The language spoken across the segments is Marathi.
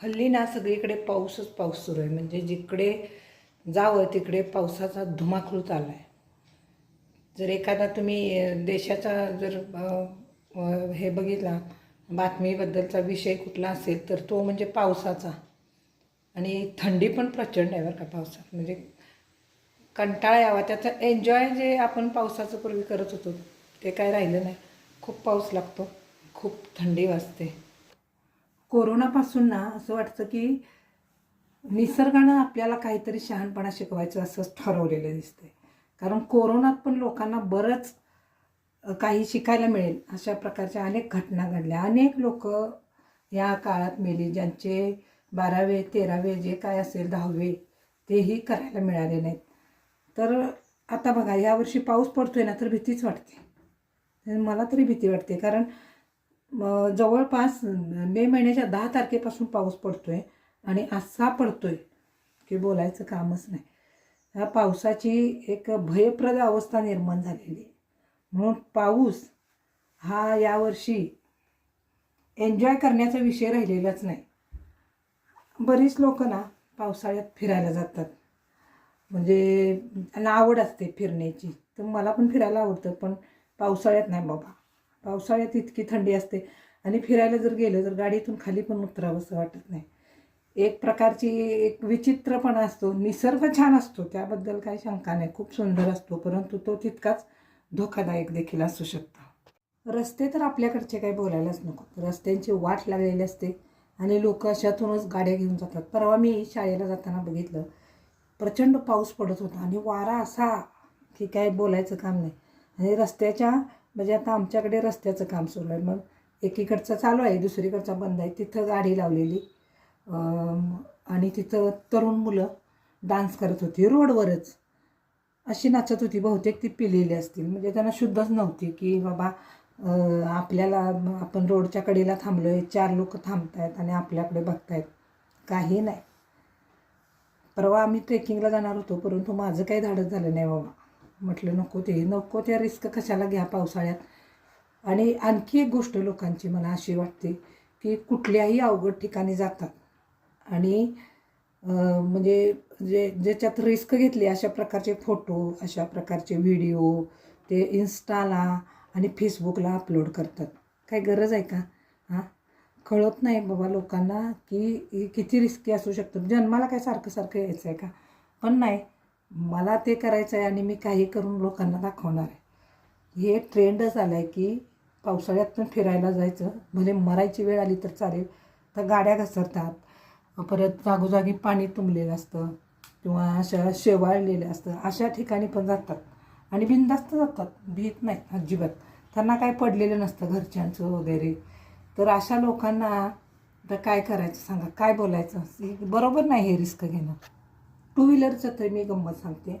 हल्ली ना सगळीकडे पाऊसच पाऊस सुरू आहे. म्हणजे जिकडे जावं तिकडे पावसाचा धुमाकूळ चालला आहे. जर एखादा तुम्ही देशाचा जर हे बघितला बातमीबद्दलचा विषय कुठला असेल तर तो म्हणजे पावसाचा. आणि थंडी पण प्रचंड आहे बरं का पावसात. म्हणजे कंटाळा यावा. त्याचा एन्जॉय जे आपण पावसाचं पूर्वी करत होतो ते काय राहिलं नाही. खूप पाऊस लागतो खूप थंडी वाजते. कोरोनापासून ना असं वाटतं की निसर्गानं आपल्याला काहीतरी शहाणपणा शिकवायचं असंच ठरवलेलं दिसतंय. कारण कोरोनात पण लोकांना बरंच काही शिकायला मिळेल अशा प्रकारच्या अनेक घटना घडल्या. अनेक लोक या काळात मेली ज्यांचे बारावे तेरावे जे काय असेल दहावे तेही करायला मिळाले नाहीत. तर आता बघा यावर्षी पाऊस पडतोय ना तर भीतीच वाटते. मला तरी भीती वाटते. कारण म, जवळपास मे महिन्याच्या दहा तारखेपासून पाऊस पडतो आहे आणि असा आहे की बोलायचं कामच नाही. ह्या पावसाची एक भयप्रद अवस्था निर्माण झालेली आहे. म्हणून पाऊस हा यावर्षी एन्जॉय करण्याचा विषय राहिलेलाच नाही. बरीच लोक ना पावसाळ्यात फिरायला जातात. म्हणजे त्यांना आवड असते फिरण्याची. तर मला पण फिरायला आवडतं पण पावसाळ्यात नाही बाबा. पावसाळ्यात इतकी थंडी असते. आणि फिरायला जर गेलं तर गाडीतून खाली पण उतरावंसं वाटत नाही. एक प्रकारची एक विचित्रपणा असतो. निसर्ग छान असतो. त्याबद्दल काही शंका नाही. खूप सुंदर असतो. परंतु तो तितकाच धोकादायक देखील असू शकतो. रस्ते तर आपल्याकडचे काही बोलायलाच नको. रस्त्यांची वाट लागलेली असते आणि लोक अशातूनच गाड्या घेऊन जातात. परवा मी शाळेला जाताना बघितलं. प्रचंड पाऊस पडत होता आणि वारा असा की काय बोलायचं काम नाही. आणि रस्त्याच्या म्हणजे आता आमच्याकडे रस्त्याचं काम सुरू आहे. मग एकीकडचं चालू आहे दुसरीकडचा बंद आहे. तिथं गाडी लावलेली. आणि तिथं तरुण मुलं डान्स करत होती रोडवरच. अशी नाचत होती बहुतेक ती पिलेली असतील. म्हणजे त्यांना शुद्धच नव्हती की बाबा आपल्याला आपण रोडच्या कडेला थांबलो आहे चार लोक थांबत आहेत आणि आपल्याकडे बघतायत. काही नाही. परवा आम्ही ट्रेकिंगला जाणार होतो परंतु माझं काही धाडस झालं नाही बाबा. म्हटलं नको ते नको त्या रिस्क कशाला घ्या पावसाळ्यात. आणि आणखी एक गोष्ट लोकांची मला अशी वाटते की कुठल्याही अवघड ठिकाणी जातात. आणि म्हणजे जे ज्याच्यात रिस्क घेतली अशा प्रकारचे फोटो अशा प्रकारचे व्हिडिओ ते इन्स्टाला आणि फेसबुकला अपलोड करतात. काय गरज आहे का? हां? कळत नाही बाबा लोकांना की किती रिस्की असू शकतं. जन्माला काय सारखं सारखं यायचं आहे का? पण नाही. मला ते करायचं आहे आणि मी काही करून लोकांना दाखवणार आहे. हे ट्रेंडच आलं आहे की पावसाळ्यात पण फिरायला जायचं. भले मरायची वेळ आली तर चालेल तर गाड्या घसरतात. परत जागोजागी पाणी तुंबलेलं असतं किंवा अशा शेवाळलेलं असतं. अशा ठिकाणी पण जातात. आणि बिनधास्त जातात. भीत नाही अजिबात. त्यांना काय पडलेलं नसतं घरच्यांचं वगैरे. तर अशा लोकांना तर काय करायचं सांगा? काय बोलायचं? हे बरोबर नाही हे रिस्क घेणं. टू व्हीलरचं तर मी गंमत सांगते.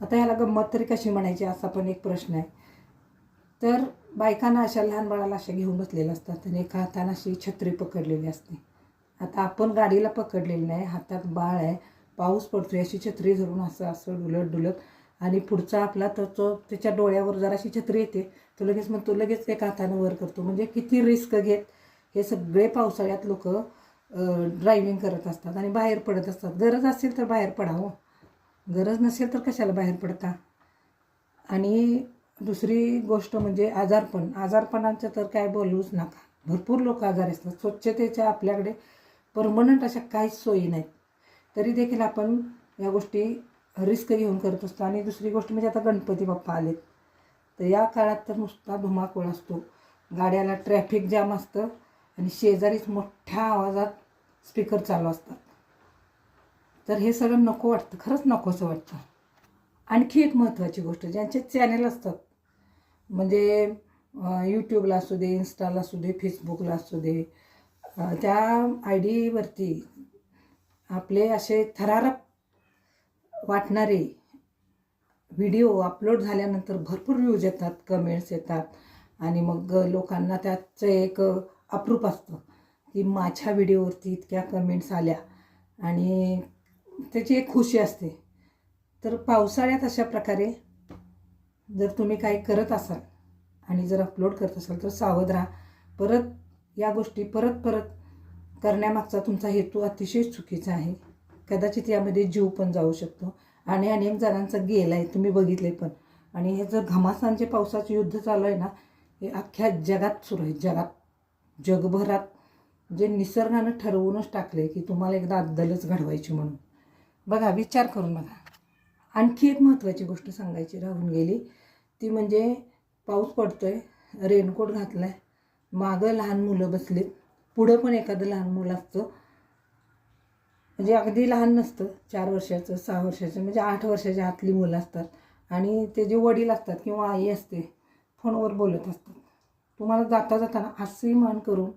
आता ह्याला गंमत तरी कशी म्हणायची असा पण एक प्रश्न आहे. तर बायकांना अशा लहान बाळाला अशा घेऊन बसलेल्या असतात आणि एका हाताने अशी छत्री पकडलेली असते. आता आपण गाडीला पकडलेली नाही हातात बाळ आहे पाऊस पडतोय अशी छत्री धरून असं असं डुलत डुलत आणि पुढचा आपला तर तो त्याच्या डोळ्यावर जराशी छत्री येते तो लगेच मग तो लगेच एका हातानं वर करतो. म्हणजे किती रिस्क घेत? हे सगळे पावसाळ्यात लोक ड्रायव्हिंग करत असतात आणि बाहेर पडत असतात. गरज असेल तर बाहेर पडावं हो. गरज नसेल तर कशाला बाहेर पडता? आणि दुसरी गोष्ट म्हणजे आजारपण. आजारपणाचं तर काय बोलूच नका. भरपूर लोक आजारी असतात. स्वच्छतेच्या आपल्याकडे परमनंट अशा काहीच सोयी नाहीत. तरी देखील आपण या गोष्टी रिस्क घेऊन करत असतो. आणि दुसरी गोष्ट म्हणजे आता गणपती बाप्पा आलेत. तर या काळात तर नुसता धुमाकूळ असतो. गाड्याला ट्रॅफिक जाम असतं. आणि शेजारीच मोठ्या आवाजात स्पीकर चालू असतात. तर हे सगळं नको वाटतं खरंच नकोसं वाटतं. आणखी एक महत्त्वाची गोष्ट ज्यांचे चॅनेल असतात म्हणजे यूट्यूबला असू दे इन्स्टाला असू दे फेसबुकला असू दे त्या आय डीवरती आपले असे थरारक वाटणारे व्हिडिओ अपलोड झाल्यानंतर भरपूर व्ह्यूज येतात कमेंट्स येतात आणि मग लोकांना त्याचं एक अप्रूप असतं. की माझ्या व्हिडिओवरती इतक्या कमेंट्स आल्या आणि त्याची एक खुशी असते. तर पावसाळ्यात अशा प्रकारे जर तुम्ही काही करत असाल आणि जर अपलोड करत असाल तर सावध राहा. परत या गोष्टी परत परत करण्यामागचा तुमचा हेतू अतिशय चुकीचा आहे. कदाचित यामध्ये जीव पण जाऊ शकतो. आणि अनेक जणांचा गेला आहे तुम्ही बघितले पण. आणि हे जर घमासांचे पावसाचं युद्ध चालू आहे ना हे अख्ख्या जगात सुरू आहे. जगात जगभरात जे निसर्गानं ठरवूनच टाकले की तुम्हाला एकदा अद्दलच घडवायची म्हणून. बघा विचार करून बघा. आणखी एक महत्त्वाची गोष्ट सांगायची राहून गेली. ती म्हणजे पाऊस पडतो आहे रेनकोट घातला आहे मागं लहान मुलं बसलीत पुढं पण एखादं लहान मुलं असतं. म्हणजे अगदी लहान नसतं चार वर्षाचं सहा वर्षाचं म्हणजे आठ वर्षाच्या आतली मुलं असतात. आणि ते जे वडील असतात किंवा आई असते फोनवर बोलत असतात. तुम्हाला जाता जाताना असे मान करून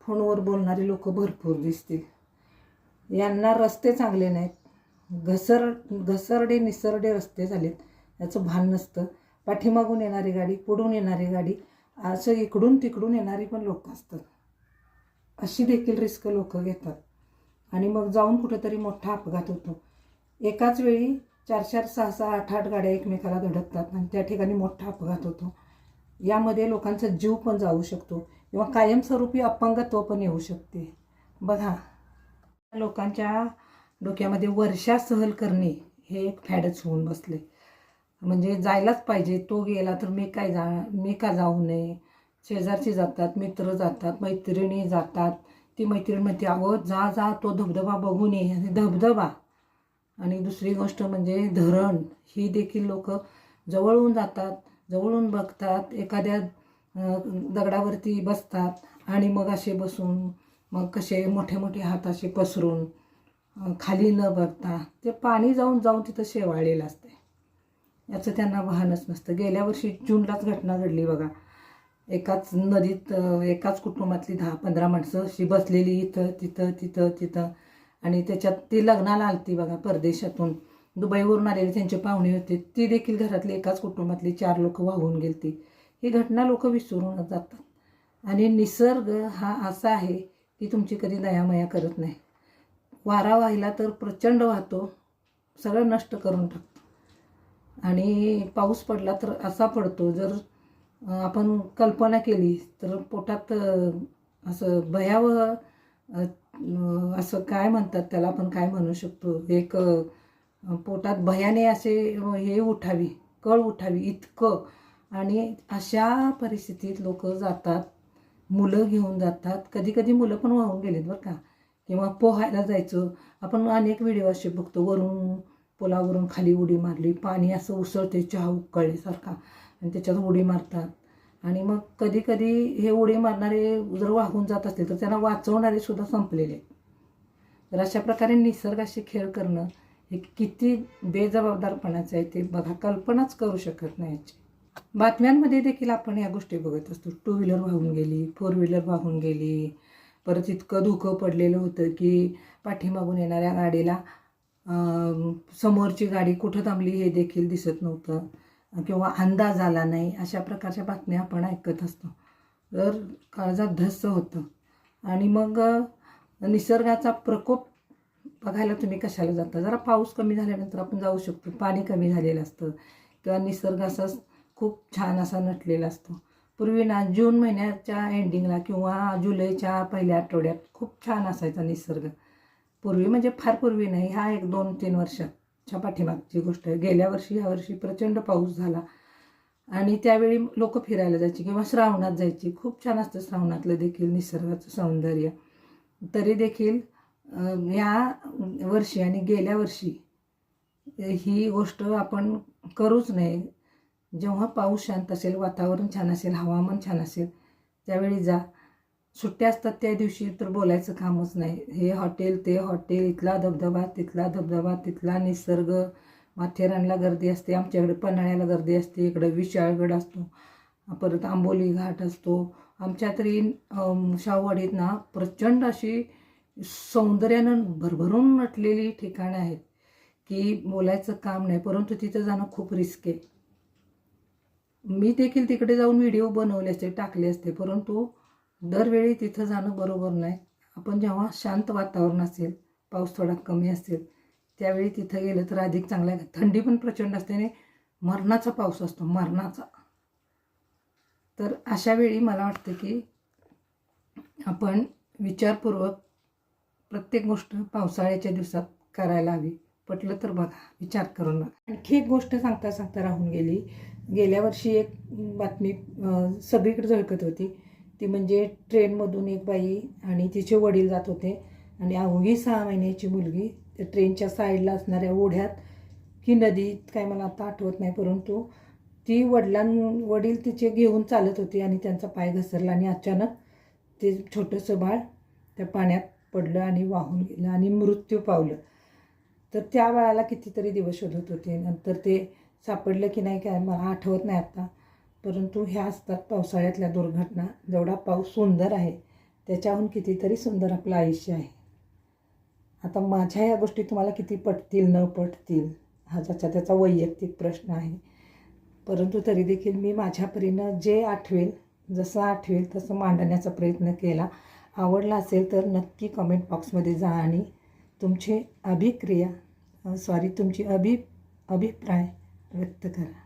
फोनवर बोलणारी लोक भरपूर दिसतील. यांना रस्ते चांगले नाहीत. घसर घसरडे निसरडे रस्ते झालेत. याचं भान नसतं. पाठीमागून येणारी गाडी पुढून येणारी गाडी असं इकडून तिकडून येणारी पण लोक असतात. अशी देखील रिस्क लोक घेतात. आणि मग जाऊन कुठंतरी मोठा अपघात होतो. एकाच वेळी चार चार सहा सहा आठ आठ गाड्या एकमेकाला धडकतात आणि त्या ठिकाणी मोठा अपघात होतो. यामध्ये लोकांचा जीव पण जाऊ शकतो किंवा कायमस्वरूपी अपंगत्व पण येऊ शकते. बघा लोकांच्या डोक्यामध्ये वर्षा सहल करणे हे एक फॅडच होऊन बसले. म्हणजे जायलाच पाहिजे तो गेला तर मी काय जा मी का जाऊ नये? शेजारची जातात मित्र जातात मैत्रिणी जातात. ती मैत्रीण म्हणते अहो जा जा तो धबधबा बघून ये. आणि धबधबा. आणि दुसरी गोष्ट म्हणजे धरण. ही देखील लोक जवळून जातात. जवळून बघतात एखाद्या दगडावरती बसतात आणि मग असे बसून मग कसे मोठे मोठे हात असे पसरून खाली न बघता ते पाणी जाऊन जाऊन तिथं शेवाळलेलं असते. याचं त्यांना वाहनच नसतं. गेल्या वर्षी जूनलाच घटना घडली बघा. एकाच नदीत एकाच कुटुंबातली दहा पंधरा माणसं अशी बसलेली इथं तिथं तिथं तिथं आणि त्याच्यात ती लग्नाला आलती बघा परदेशातून. दुबईवरून आलेले त्यांचे पाहुणे होते. ती देखील घरातले एकाच कुटुंबातले चार लोक वाहून गेलती. ही घटना लोक विसरून जातात. आणि निसर्ग हा असा आहे की तुमची कधी दयामया करत नाही. वारा वाहिला तर प्रचंड वाहतो. सगळं नष्ट करून टाकतो. आणि पाऊस पडला तर असा पडतो. जर आपण कल्पना केली तर पोटात असं भयावह असं काय म्हणतात त्याला आपण काय म्हणू शकतो? एक पोटात भयाने असे हे उठावी कळ उठावी इतकं. आणि अशा परिस्थितीत लोक जातात मुलं घेऊन जातात. कधी कधी मुलं पण वाहून गेलेत बरं का. किंवा पोहायला जायचं. आपण अनेक व्हिडिओ असे बघतो वरून पुलावरून खाली उडी मारली पाणी असं उसळते चहा उकळल्यासारखा आणि त्याच्यात उडी मारतात. आणि मग कधी कधी हे उडी मारणारे जर वाहून जात असतील तर त्यांना वाचवणारे सुद्धा संपलेले. तर अशा प्रकारे निसर्गाशी खेळ करणं हे किती बेजबाबदारपणाचं आहे ते बघा कल्पनाच करू शकत नाही याची. बातम्यांमध्ये देखील आपण या गोष्टी बघत असतो. टू व्हीलर वाहून गेली फोर व्हीलर वाहून गेली. परत इतकं धुकं पडलेलं होतं की पाठीमागून येणाऱ्या गाडीला समोरची गाडी कुठं थांबली हे देखील दिसत नव्हतं. किंवा अंदाज आला नाही अशा प्रकारच्या बातम्या आपण ऐकत असतो. तर काळजात धस्स होतं. आणि मग निसर्गाचा प्रकोप बघायला तुम्ही कशाला जाता? जरा पाऊस कमी झाल्यानंतर आपण जाऊ शकतो. पाणी कमी झालेलं असतं. किंवा निसर्ग असा खूप छान असा नटलेला असतो. पूर्वी ना जून महिन्याच्या एंडिंगला किंवा जुलैच्या पहिल्या आठवड्यात खूप छान असायचा निसर्ग. पूर्वी म्हणजे फार पूर्वी नाही ह्या एक दोन तीन वर्षाच्या पाठीमागची गोष्ट आहे. गेल्या वर्षी ह्या वर्षी प्रचंड पाऊस झाला. आणि त्यावेळी लोक फिरायला जायची किंवा श्रावणात जायची. खूप छान असतं श्रावणातलं देखील निसर्गाचं सौंदर्य. तरी देखील या वर्षी आणि गेल्या वर्षी ही गोष्ट आपण करूच नये. जेव्हा पाऊस शांत असेल वातावरण छान असेल हवामान छान असेल त्यावेळी जा. सुट्ट्या असतात त्या दिवशी तर बोलायचं कामच नाही. हे हॉटेल ते हॉटेल इथला धबधबा तिथला धबधबा तिथला निसर्ग. माथेरानला गर्दी असते आमच्याकडे पन्हाळ्याला गर्दी असते इकडं विशाळगड असतो परत आंबोली घाट असतो. आमच्या तरी शाहूवाडीत ना प्रचंड अशी सौंदर्यानं भरभरून नटलेली ठिकाणं आहेत की बोलायचं काम नाही परंतु तिथं जाणं खूप रिस्क आहे. मी देखील तिकडे जाऊन व्हिडिओ बनवले असते टाकले असते परंतु दरवेळी तिथं जाणं बरोबर नाही. आपण जेव्हा शांत वातावरण असेल पाऊस थोडा कमी असेल त्यावेळी तिथं गेलं तर अधिक चांगलं आहे. थंडी पण प्रचंड असते आणि मरणाचा पाऊस असतो मरणाचा. तर अशा वेळी मला वाटतं की आपण विचारपूर्वक प्रत्येक गोष्ट पावसाळ्याच्या दिवसात करायला हवी. पटलं तर बघा विचार करून बघा. आणखी एक गोष्ट सांगता सांगता राहून गेली. गेल्या वर्षी एक बातमी सगळीकडे झळकत होती. ती म्हणजे ट्रेनमधून एक बाई आणि तिचे वडील जात होते. आणि अवघी सहा महिन्याची मुलगी त्या ट्रेनच्या साईडला असणाऱ्या ओढ्यात की नदी काय मला आता आठवत नाही परंतु ती वडिलां वडील तिचे घेऊन चालत होती आणि त्यांचा पाय घसरला आणि अचानक ते छोटंसं बाळ त्या पाण्यात पडलं आणि वाहून गेलं आणि मृत्यू पावलं. तर त्या वेळाला कितीतरी दिवस शोधत होते. नंतर ते सापडलं की नाही काय मला आठवत नाही आता. परंतु ह्या असतात पावसाळ्यातल्या दुर्घटना. जेवढा पाऊस सुंदर आहे त्याच्याहून कितीतरी सुंदर आपलं आयुष्य आहे. आता माझ्या या गोष्टी तुम्हाला किती पटतील न पटतील हा ज्याचा त्याचा वैयक्तिक प्रश्न आहे. परंतु तरी देखील मी माझ्या परीनं जे आठवेल जसं आठवेल तसं मांडण्याचा प्रयत्न केला. आवडला असेल तर नक्की कमेंट बॉक्समध्ये जा आणि तुमचे अभिक्रिया सॉरी तुमची अभि अभिप्राय व्यक्त करा.